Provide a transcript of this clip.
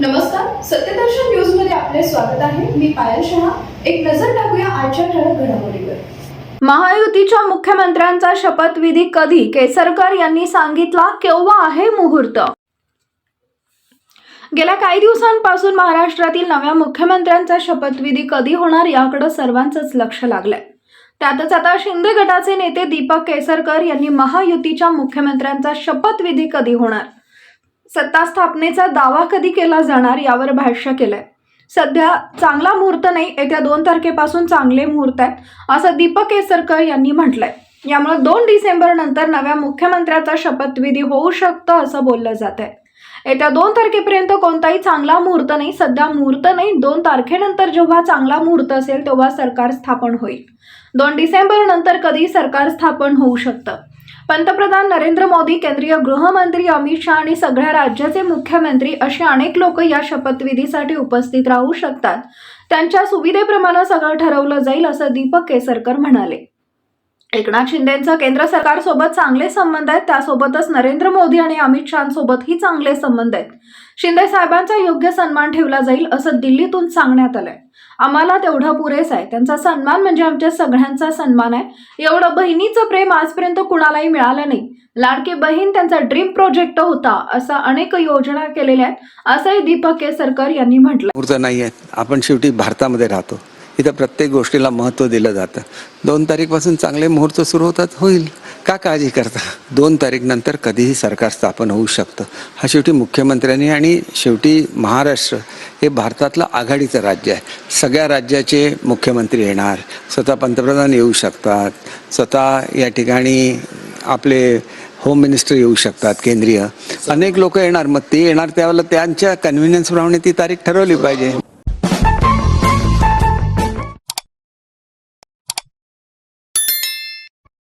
नमस्कार सत्यदर्शन न्यूजमध्ये आपले स्वागत आहे. मी पायल शहा. एक नजर टाकूया आजच्या ठळक घडामोडीवर. महायुतीच्या मुख्यमंत्र्यांचा शपथविधी कधी? केसरकर यांनी सांगितला केव्हा आहे मुहूर्त? गेल्या काही दिवसांपासून महाराष्ट्रातील नव्या मुख्यमंत्र्यांचा शपथविधी कधी होणार याकडे सर्वांचंच लक्ष लागलंय. त्यातच आता शिंदे गटाचे नेते दीपक केसरकर यांनी महायुतीच्या मुख्यमंत्र्यांचा शपथविधी कधी होणार? सत्ता स्थापनेचा दावा कधी केला जाणार यावर भाष्य केलंय. सध्या चांगला मुहूर्त नाही येत्या दोन तारखेपासून चांगले मुहूर्त आहेत असं दीपक केसरकर यांनी म्हटलंय. यामुळे दोन डिसेंबर नंतर नव्या मुख्यमंत्र्याचा शपथविधी होऊ शकतं असं बोललं जात आहे येत्या दोन तारखेपर्यंत कोणताही चांगला मुहूर्त नाही सध्या मुहूर्त नाही दोन तारखेनंतर जेव्हा चांगला मुहूर्त असेल तेव्हा सरकार स्थापन होईल. दोन डिसेंबर नंतर कधी सरकार स्थापन होऊ शकतं. पंतप्रधान नरेंद्र मोदी केंद्रीय गृहमंत्री अमित शहा आणि सगळ्या राज्याचे मुख्यमंत्री असे अनेक लोक या शपथविधीसाठी उपस्थित राहू शकतात. त्यांच्या सुविधेप्रमाणे सगळं ठरवलं जाईल असं दीपक केसरकर म्हणाले. एकनाथ शिंदेंचं केंद्र सरकारसोबत चांगले संबंध आहेत त्यासोबतच नरेंद्र मोदी आणि अमित शहांसोबतही चांगले संबंध आहेत. शिंदे साहेबांचा योग्य सन्मान ठेवला जाईल असं दिल्लीतून सांगण्यात आलंय. आम्हाला तेवढं पुरेस आहे. त्यांचा सन्मान म्हणजे आमच्या सगळ्यांचा सन्मान आहे. एवढं बहिणीचं प्रेम आजपर्यंत कुणालाही मिळालं नाही. लाडकी बहीण त्यांचा ड्रीम प्रोजेक्ट होता असं अनेक योजना केलेल्या आहेत असंही दीपक केसरकर यांनी म्हटलं नाही आपण शेवटी भारतामध्ये राहतो. इथं प्रत्येक गोष्टीला महत्त्व दिलं जातं. दोन तारीखपासून चांगले मुहूर्त सुरू होतात होईल. का काळजी करता? दोन तारीखनंतर कधीही सरकार स्थापन होऊ शकतं. हा शेवटी मुख्यमंत्र्यांनी आणि शेवटी महाराष्ट्र हे भारतातलं आघाडीचं राज्य आहे. सगळ्या राज्याचे मुख्यमंत्री येणार. स्वतः पंतप्रधान येऊ शकतात. स्वतः या ठिकाणी आपले होम मिनिस्टर येऊ शकतात केंद्रीय. अनेक लोक येणार. मग ते येणार त्यावेळेला त्यांच्या कन्व्हिनियन्सप्रमाणे ती तारीख ठरवली पाहिजे.